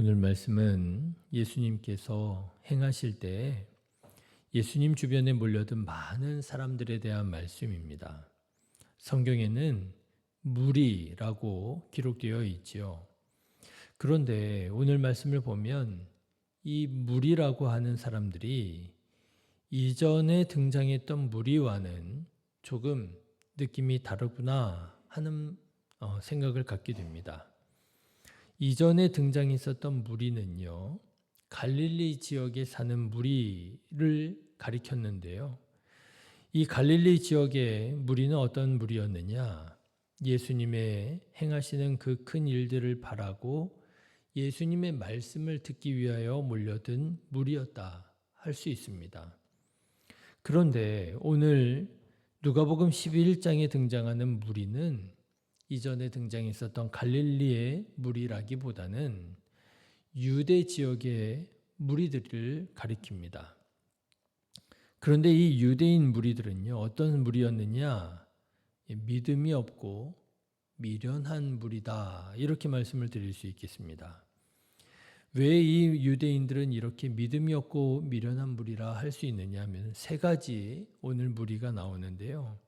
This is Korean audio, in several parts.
오늘 말씀은 예수님께서 행하실 때 예수님 주변에 몰려든 많은 사람들에 대한 말씀입니다. 성경에는 무리라고 기록되어 있지요. 그런데 오늘 말씀을 보면 이 무리라고 하는 사람들이 이전에 등장했던 무리와는 조금 느낌이 다르구나 하는 어, 생각을 갖게 됩니다. 이전에 등장했었던 무리는요, 갈릴리 지역에 사는 무리를 가리켰는데요. 이 갈릴리 지역의 무리는 어떤 무리였느냐? 예수님의 행하시는 그 큰 일들을 바라고 예수님의 말씀을 듣기 위하여 몰려든 무리였다 할 수 있습니다. 그런데 오늘 누가복음 11장에 등장하는 무리는 이전에 등장했었던 갈릴리의 무리라기보다는 유대 지역의 무리들을 가리킵니다. 그런데 이 유대인 무리들은요, 어떤 무리였느냐? 믿음이 없고 미련한 무리다. 이렇게 말씀을 드릴 수 있겠습니다. 왜 이 유대인들은 이렇게 믿음이 없고 미련한 무리라 할 수 있느냐 하면 세 가지 오늘 무리가 나오는데요.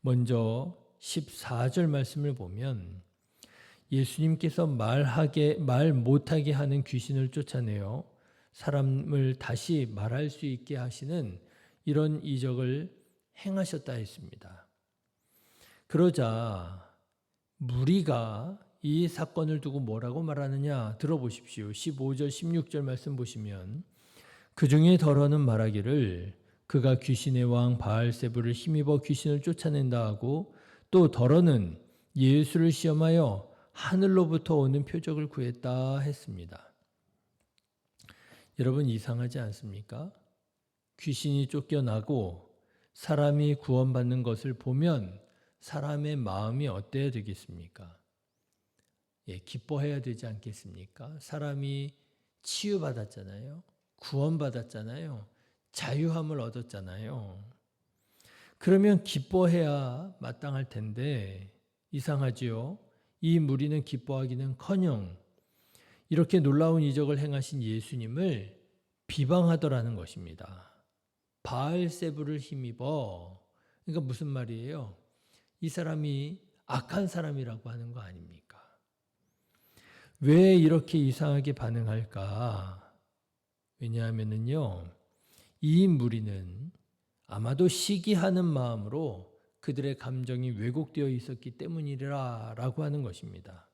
먼저 14절 말씀을 보면 예수님께서 말하게 말 못하게 하는 귀신을 쫓아내어 사람을 다시 말할 수 있게 하시는 이런 이적을 행하셨다 했습니다. 그러자 무리가 이 사건을 두고 뭐라고 말하느냐 들어보십시오. 15절 16절 말씀 보시면 그 중에 덜어는 말하기를 그가 귀신의 왕 바알세부를 힘입어 귀신을 쫓아낸다 하고 또 덜어는 예수를 시험하여 하늘로부터 오는 표적을 구했다 했습니다. 여러분 이상하지 않습니까? 귀신이 쫓겨나고 사람이 구원받는 것을 보면 사람의 마음이 어때야 되겠습니까? 예, 기뻐해야 되지 않겠습니까? 사람이 치유받았잖아요. 구원받았잖아요. 자유함을 얻었잖아요. 그러면 기뻐해야 마땅할 텐데 이상하지요. 이 무리는 기뻐하기는커녕 이렇게 놀라운 이적을 행하신 예수님을 비방하더라는 것입니다. 바알세부를 힘입어. 그러니까 무슨 말이에요? 이 사람이 악한 사람이라고 하는 거 아닙니까? 왜 이렇게 이상하게 반응할까? 왜냐하면은요, 이 무리는 아마도 시기하는 마음으로 그들의 감정이 왜곡되어 있었기 때문이라 라고 하는 것입니다.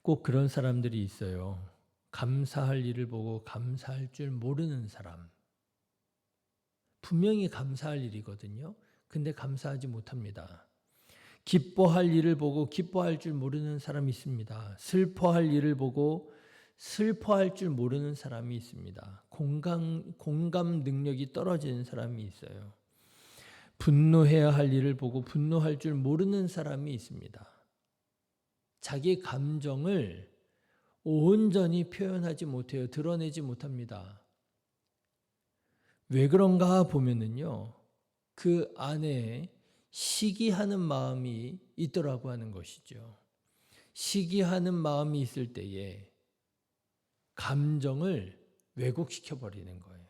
꼭 그런 사람들이 있어요. 감사할 일을 보고 감사할 줄 모르는 사람. 분명히 감사할 일이거든요. 근데 감사하지 못합니다. 기뻐할 일을 보고 기뻐할 줄 모르는 사람이 있습니다. 슬퍼할 일을 보고 슬퍼할 줄 모르는 사람이 있습니다. 공감, 공감 능력이 떨어지는 사람이 있어요. 분노해야 할 일을 보고 분노할 줄 모르는 사람이 있습니다. 자기 감정을 온전히 표현하지 못해요. 드러내지 못합니다. 왜 그런가 보면은요. 그 안에 시기하는 마음이 있더라고 하는 것이죠. 시기하는 마음이 있을 때에 감정을 왜곡시켜 버리는 거예요.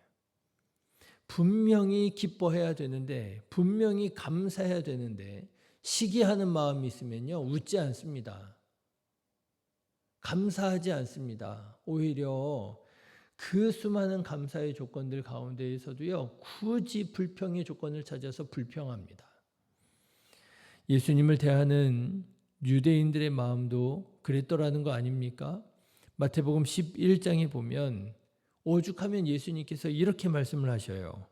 분명히 기뻐해야 되는데, 분명히 감사해야 되는데, 시기하는 마음이 있으면요, 웃지 않습니다. 감사하지 않습니다. 오히려 그 수많은 감사의 조건들 가운데에서도요, 굳이 불평의 조건을 찾아서 불평합니다. 예수님을 대하는 유대인들의 마음도 그랬더라는 거 아닙니까? 마태복음 11장에 보면 오죽하면 예수님께서 이렇게 말씀을 하셔요.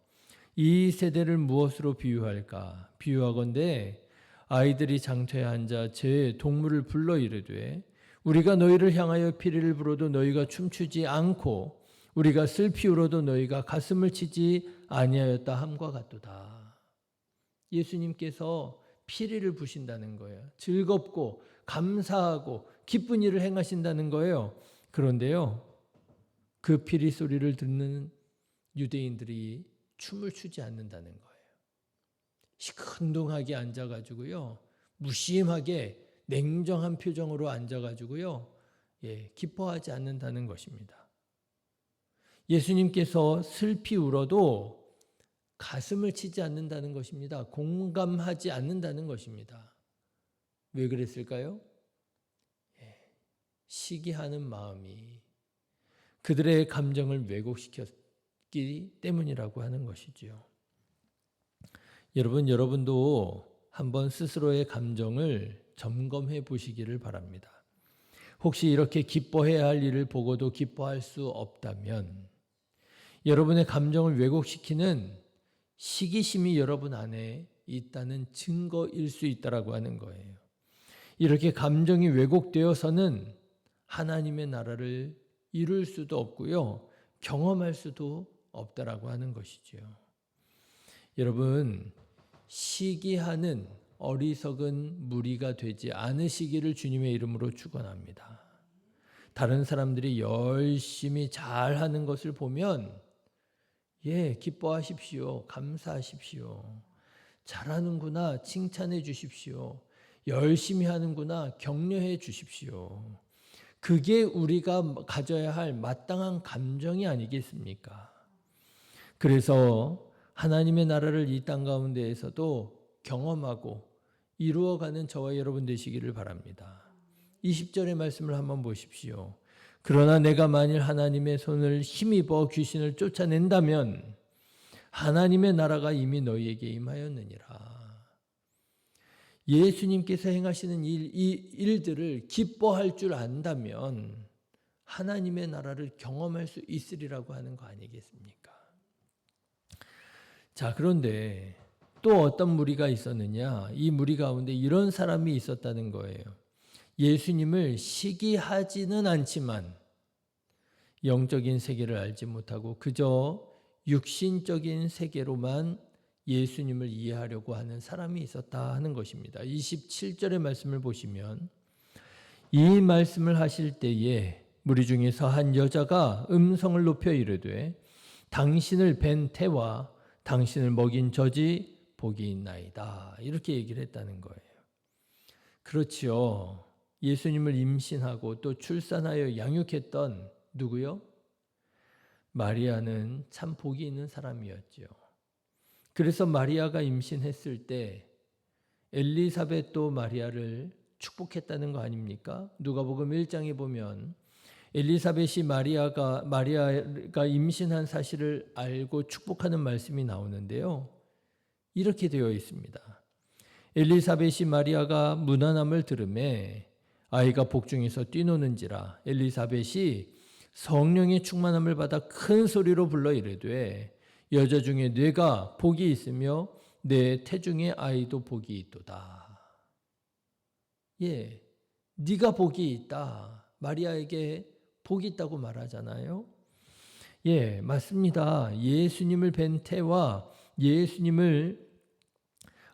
이 세대를 무엇으로 비유할까? 비유하건대 아이들이 장터에 앉아 제 동물을 불러 이르되 우리가 너희를 향하여 피리를 불어도 너희가 춤추지 않고 우리가 슬피 울어도 너희가 가슴을 치지 아니하였다 함과 같도다. 예수님께서 피리를 부신다는 거예요. 즐겁고 감사하고 기쁜 일을 행하신다는 거예요. 그런데요. 그 피리 소리를 듣는 유대인들이 춤을 추지 않는다는 거예요. 시큰둥하게 앉아가지고요. 무심하게 냉정한 표정으로 앉아가지고요. 예, 기뻐하지 않는다는 것입니다. 예수님께서 슬피 울어도 가슴을 치지 않는다는 것입니다. 공감하지 않는다는 것입니다. 왜 그랬을까요? 예, 시기하는 마음이 그들의 감정을 왜곡시켰기 때문이라고 하는 것이지요. 여러분, 여러분도 한번 스스로의 감정을 점검해 보시기를 바랍니다. 혹시 이렇게 기뻐해야 할 일을 보고도 기뻐할 수 없다면 여러분의 감정을 왜곡시키는 시기심이 여러분 안에 있다는 증거일 수 있다라고 하는 거예요. 이렇게 감정이 왜곡되어서는 하나님의 나라를 이룰 수도 없고요. 경험할 수도 없다라고 하는 것이지요. 여러분, 시기하는 어리석은 무리가 되지 않으시기를 주님의 이름으로 축원합니다. 다른 사람들이 열심히 잘 하는 것을 보면 예, 기뻐하십시오. 감사하십시오. 잘하는구나. 칭찬해 주십시오. 열심히 하는구나. 격려해 주십시오. 그게 우리가 가져야 할 마땅한 감정이 아니겠습니까? 그래서 하나님의 나라를 이 땅 가운데에서도 경험하고 이루어가는 저와 여러분 되시기를 바랍니다. 20절의 말씀을 한번 보십시오. 그러나 내가 만일 하나님의 손을 힘입어 귀신을 쫓아낸다면 하나님의 나라가 이미 너희에게 임하였느니라. 예수님께서 행하시는 일, 이 일들을 기뻐할 줄 안다면 하나님의 나라를 경험할 수 있으리라고 하는 거 아니겠습니까? 자, 그런데 또 어떤 무리가 있었느냐? 이 무리 가운데 이런 사람이 있었다는 거예요. 예수님을 시기하지는 않지만 영적인 세계를 알지 못하고 그저 육신적인 세계로만 예수님을 이해하려고 하는 사람이 있었다 하는 것입니다. 27절의 말씀을 보시면 이 말씀을 하실 때에 무리 중에서 한 여자가 음성을 높여 이르되 당신을 뵌 태와 당신을 먹인 저지 복이 있나이다. 이렇게 얘기를 했다는 거예요. 그렇지요. 예수님을 임신하고 또 출산하여 양육했던 누구요? 마리아는 참 복이 있는 사람이었지요. 그래서 마리아가 임신했을 때 엘리사벳도 마리아를 축복했다는 거 아닙니까? 누가복음 1장에 보면 엘리사벳이 마리아가 마리아가 임신한 사실을 알고 축복하는 말씀이 나오는데요. 이렇게 되어 있습니다. 엘리사벳이 마리아가 무난함을 들음에 아이가 복중에서 뛰노는지라 엘리사벳이 성령의 충만함을 받아 큰 소리로 불러 이르되 여자 중에 뇌가 복이 있으며 내 태중의 아이도 복이 있도다. 예, 네가 복이 있다. 마리아에게 복이 있다고 말하잖아요. 예, 맞습니다. 예수님을 뵌 태와 예수님을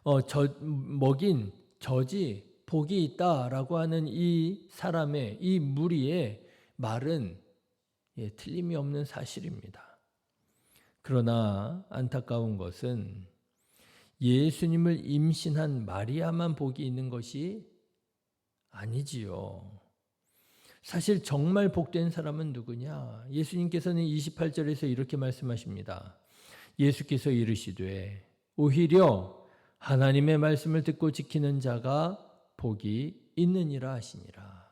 어, 저, 먹인 저지 복이 있다라고 하는 이 사람의 이 무리의 말은 예, 틀림이 없는 사실입니다. 그러나 안타까운 것은 예수님을 임신한 마리아만 복이 있는 것이 아니지요. 사실 정말 복된 사람은 누구냐? 예수님께서는 28절에서 이렇게 말씀하십니다. 예수께서 이르시되 오히려 하나님의 말씀을 듣고 지키는 자가 복이 있느니라 하시니라.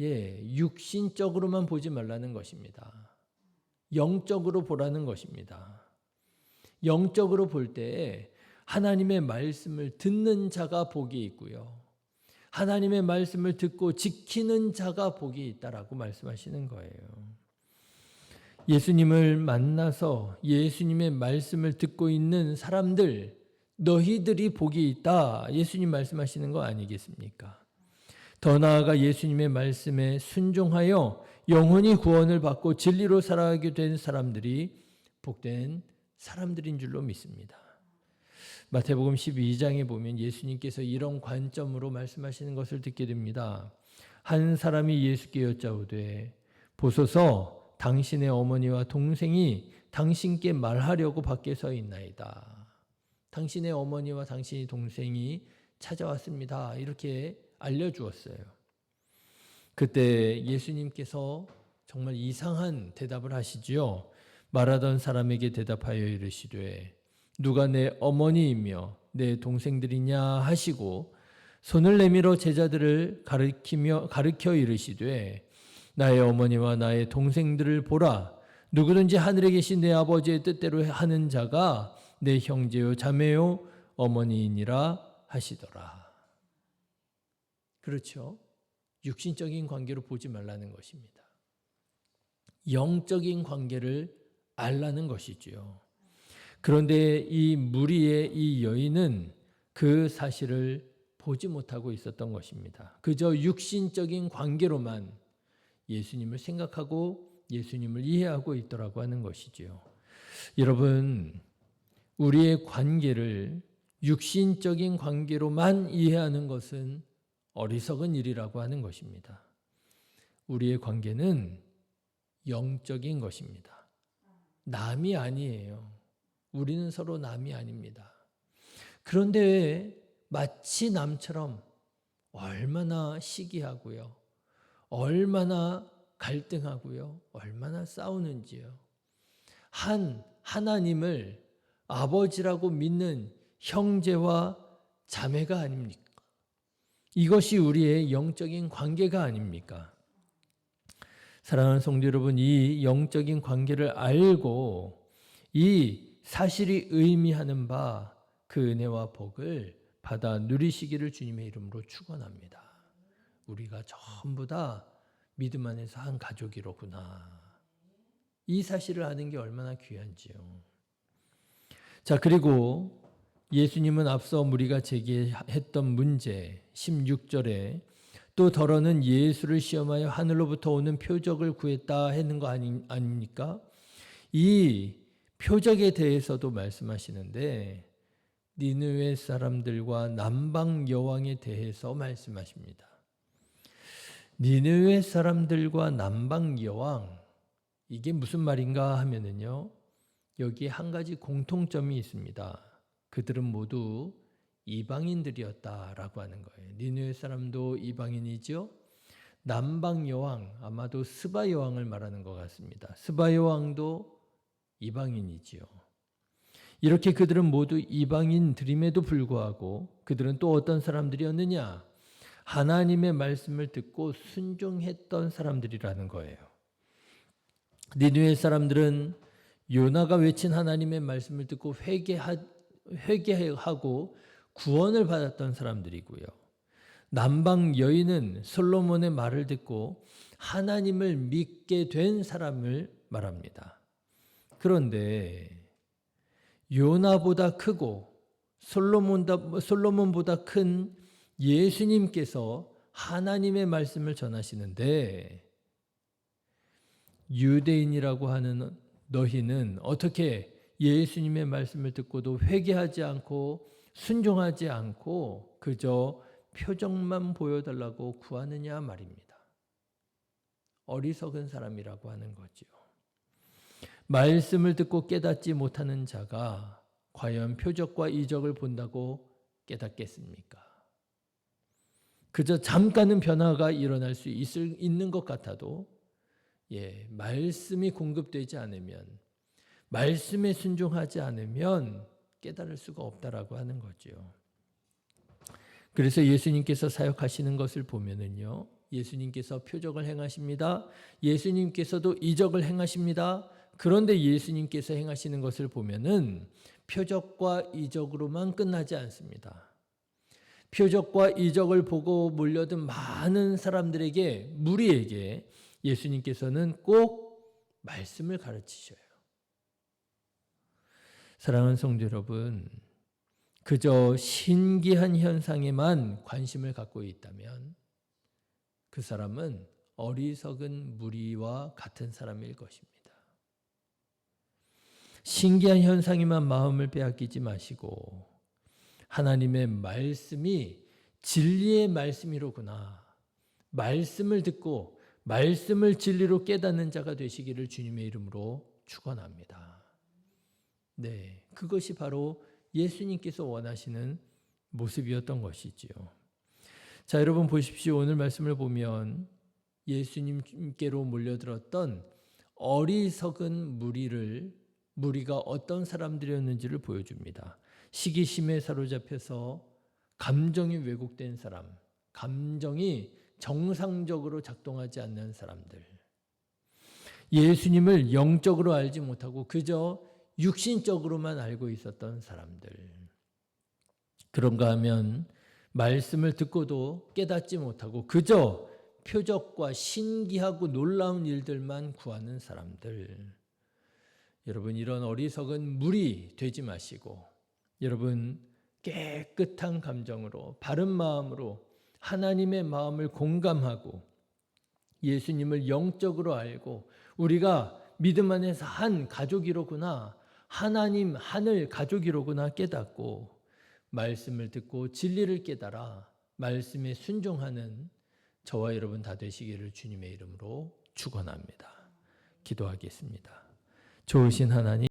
예, 육신적으로만 보지 말라는 것입니다. 영적으로 보라는 것입니다. 영적으로 볼때 하나님의 말씀을 듣는 자가 복이 있고요. 하나님의 말씀을 듣고 지키는 자가 복이 있다라고 말씀하시는 거예요. 예수님을 만나서 예수님의 말씀을 듣고 있는 사람들, 너희들이 복이 있다. 예수님 말씀하시는 거 아니겠습니까? 더 나아가 예수님의 말씀에 순종하여 영원히 구원을 받고 진리로 살아가게 된 사람들이 복된 사람들인 줄로 믿습니다. 마태복음 12장에 보면 예수님께서 이런 관점으로 말씀하시는 것을 듣게 됩니다. 한 사람이 예수께 여짜오되 보소서 당신의 어머니와 동생이 당신께 말하려고 밖에 서 있나이다. 당신의 어머니와 당신의 동생이 찾아왔습니다. 이렇게 알려주었어요. 그때 예수님께서 정말 이상한 대답을 하시지요. 말하던 사람에게 대답하여 이르시되 누가 내 어머니이며 내 동생들이냐 하시고 손을 내밀어 제자들을 가르키며 가르켜 이르시되 나의 어머니와 나의 동생들을 보라 누구든지 하늘에 계신 내 아버지의 뜻대로 하는 자가 내 형제요 자매요 어머니이니라 하시더라. 그렇죠. 육신적인 관계로 보지 말라는 것입니다. 영적인 관계를 알라는 것이지요. 그런데 이 무리의 이 여인은 그 사실을 보지 못하고 있었던 것입니다. 그저 육신적인 관계로만 예수님을 생각하고 예수님을 이해하고 있더라고 하는 것이지요. 여러분, 우리의 관계를 육신적인 관계로만 이해하는 것은 어리석은 일이라고 하는 것입니다. 우리의 관계는 영적인 것입니다. 남이 아니에요. 우리는 서로 남이 아닙니다. 그런데 마치 남처럼 얼마나 시기하고요. 얼마나 갈등하고요. 얼마나 싸우는지요. 한 하나님을 아버지라고 믿는 형제와 자매가 아닙니까? 이것이 우리의 영적인 관계가 아닙니까? 사랑하는 성도 여러분, 이 영적인 관계를 알고 이 사실이 의미하는 바 그 은혜와 복을 받아 누리시기를 주님의 이름으로 축원합니다. 우리가 전부 다 믿음 안에서 한 가족이로구나. 이 사실을 아는 게 얼마나 귀한지요. 자, 그리고 예수님은 앞서 우리가 제기했던 문제 16절에 또 더러는 예수를 시험하여 하늘로부터 오는 표적을 구했다 했는 거 아니, 아닙니까? 이 표적에 대해서도 말씀하시는데 니느웨 사람들과 남방 여왕에 대해서 말씀하십니다. 니느웨 사람들과 남방 여왕 이게 무슨 말인가 하면은요. 여기에 한 가지 공통점이 있습니다. 그들은 모두 이방인들이었다라고 하는 거예요. 니느웨 사람도 이방인이죠. 남방 여왕 아마도 스바 여왕을 말하는 것 같습니다. 스바 여왕도 이방인이지요. 이렇게 그들은 모두 이방인들임에도 불구하고 그들은 또 어떤 사람들이었느냐? 하나님의 말씀을 듣고 순종했던 사람들이라는 거예요. 니누의 사람들은 요나가 외친 하나님의 말씀을 듣고 회개하, 회개하고 구원을 받았던 사람들이고요. 남방 여인은 솔로몬의 말을 듣고 하나님을 믿게 된 사람을 말합니다. 그런데 요나보다 크고 솔로몬보다 큰 예수님께서 하나님의 말씀을 전하시는데 유대인이라고 하는 너희는 어떻게 예수님의 말씀을 듣고도 회개하지 않고 순종하지 않고 그저 표정만 보여달라고 구하느냐 말입니다. 어리석은 사람이라고 하는 거지요. 말씀을 듣고 깨닫지 못하는 자가 과연 표적과 이적을 본다고 깨닫겠습니까? 그저 잠깐은 변화가 일어날 수 있을, 있는 것 같아도 예, 말씀이 공급되지 않으면 말씀에 순종하지 않으면 깨달을 수가 없다라고 하는 거죠. 그래서 예수님께서 사역하시는 것을 보면은요. 예수님께서 표적을 행하십니다. 예수님께서도 이적을 행하십니다. 그런데 예수님께서 행하시는 것을 보면은 표적과 이적으로만 끝나지 않습니다. 표적과 이적을 보고 몰려든 많은 사람들에게 무리에게 예수님께서는 꼭 말씀을 가르치셔요. 사랑하는 성도 여러분, 그저 신기한 현상에만 관심을 갖고 있다면 그 사람은 어리석은 무리와 같은 사람일 것입니다. 신기한 현상에만 마음을 빼앗기지 마시고 하나님의 말씀이 진리의 말씀이로구나. 말씀을 듣고 말씀을 진리로 깨닫는 자가 되시기를 주님의 이름으로 축원합니다. 네, 그것이 바로 예수님께서 원하시는 모습이었던 것이지요. 자, 여러분 보십시오. 오늘 말씀을 보면 예수님께로 몰려들었던 어리석은 무리를 무리가 어떤 사람들이었는지를 보여줍니다. 시기심에 사로잡혀서 감정이 왜곡된 사람, 감정이 정상적으로 작동하지 않는 사람들. 예수님을 영적으로 알지 못하고 그저 육신적으로만 알고 있었던 사람들. 그런가 하면 말씀을 듣고도 깨닫지 못하고 그저 표적과 신기하고 놀라운 일들만 구하는 사람들. 여러분, 이런 어리석은 무리 되지 마시고, 여러분, 깨끗한 감정으로, 바른 마음으로 하나님의 마음을 공감하고, 예수님을 영적으로 알고, 우리가 믿음 안에서 한 가족이로구나, 하나님, 하늘 가족이로구나 깨닫고, 말씀을 듣고 진리를 깨달아 말씀에 순종하는 저와 여러분 다 되시기를 주님의 이름으로 축원합니다. 기도하겠습니다. 좋으신 하나님